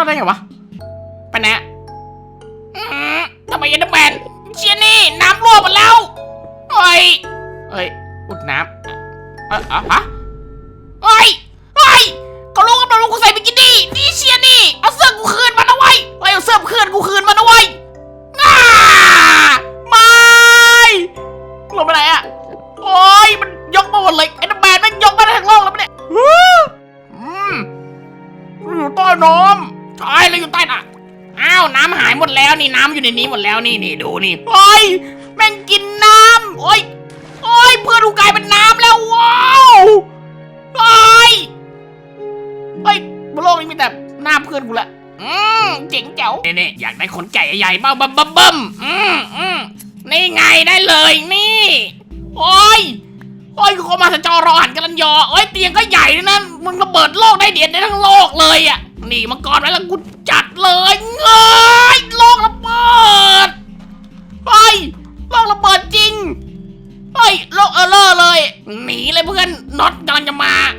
อดได้ไงวะไปไหนอะทำไมเอ็นด์แมนเชียนี่น้ำรั่วหมดแล้วเฮ้ยเฮ้ยอุดน้ำเอะอะฮะเฮ้ยเฮ้ยเขารู้กันมารู้กูใส่บิกินี่นี่เชียนี่เอาเสื้อกูคืนมานะเว้ยเฮ้ยเอาเสื้อคืนกูคืนมานะเว้ยอ้าไม่ลงไปไหนอะโอ้ยมันยกมาหมดเลยเอ็นเดอร์แมนมันยกมาได้ทั้งโลกแล้วปะเนี่ยฮู้อืมเราอยู่ใต้น้ำ ใช่เราอยู่ใต้น้ำอ้าวน้ำหายหมดแล้วนี่น้ำอยู่ในนี้หมดแล้วนี่นี่ดูนี่เฮ้ยแม่งกินน้ำโอ้ยโอ้ยเพื่อนกูกลายเป็นน้ำแล้วว้าวเฮ้ยเฮ้ยบนโลกนี้มีแต่หน้าเพื่อนกูละอืมเจ๋งเจ๋วเนี่นี่อยากได้ขนไก่ใหญ่ๆบ้าบัมบัมบัมอืมอืมนี่ไงได้เลยนี่โอ้ยโอ้ยเขามาสจอรอหันกันลันยอโอ้ยเตียงก็ใหญ่ด้วยนะมึงระเบิดโลกได้เดียดได้ทั้งโลกเลยอะ นี่มังกรไว้แล้วกูจัดเลยเงยโลกระเบิดเฮ้ยโลกระเบิดจริงเฮ้ยโลกเออเลอร์เลย หนีเลยเพื่อนน็อตกำลังจะมา